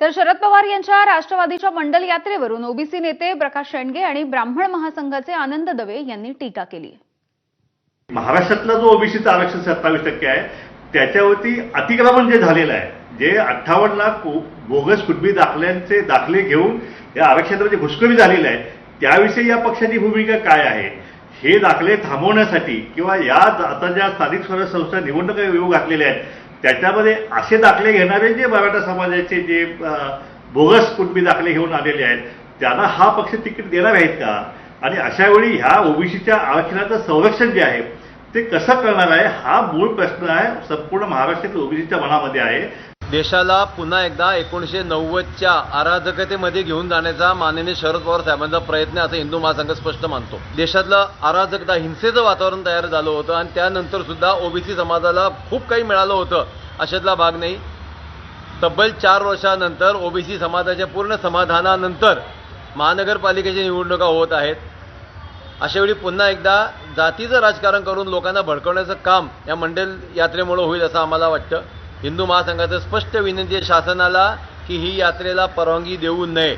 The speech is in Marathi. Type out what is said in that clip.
तर शरद पवार यांच्या राष्ट्रवादीच्या मंडल यात्रेवरून ओबीसी नेते प्रकाश शेंडगे आणि ब्राह्मण महासंघाचे आनंद दवे यांनी टीका केली. महाराष्ट्रातला जो ओबीसीचा आरक्षण सत्तावीस टक्के आहे त्याच्यावरती अतिक्रमण जे झालेलं आहे जे अठ्ठावन्न लाख बोगस कुटबी दाखल्यांचे दाखले घेऊन या आरक्षणामध्ये घुसखोरी झालेली आहे त्याविषयी या पक्षाची भूमिका काय आहे? हे दाखले थांबवण्यासाठी किंवा या आता ज्या स्थानिक स्वराज्य संस्था निवडणुका येऊ घातलेल्या आहेत त्याच्यामध्ये असे दाखले घेणारे जे मराठा समाजाचे जे बोगस कुटबी दाखले घेऊन आलेले आहेत त्यांना हा पक्ष तिकीट देणार आहेत का? आणि अशा वेळी ह्या ओबीसीच्या आरक्षणाचं संरक्षण जे आहे ते कसं करणार आहे? हा मूळ प्रश्न आहे संपूर्ण महाराष्ट्रातील ओबीसीच्या मनामध्ये आहे. देशाला पुन्हा एकदा एकोणीसशे नव्वदच्या अराजकतेमध्ये घेऊन जाण्याचा माननीय शरद पवार साहेबांचा प्रयत्न असं हिंदू महासंघ स्पष्ट मानतो. देशातलं अराजकता हिंसेचं वातावरण तयार झालं होतं आणि त्यानंतर सुद्धा ओबीसी समाजाला खूप काही मिळालं होतं अशातला भाग नाही. तब्बल चार वर्षानंतर ओबीसी समाजाच्या पूर्ण समाधानानंतर महानगरपालिकेच्या निवडणुका होत आहेत. अशावेळी पुन्हा एकदा जातीचं राजकारण करून लोकांना भडकवण्याचं काम या मंडल यात्रेमुळे होईल असं आम्हाला वाटतं. हिंदू महासंघाचं स्पष्ट विनंती आहे शासनाला की ही यात्रेला परवानगी देऊ नये.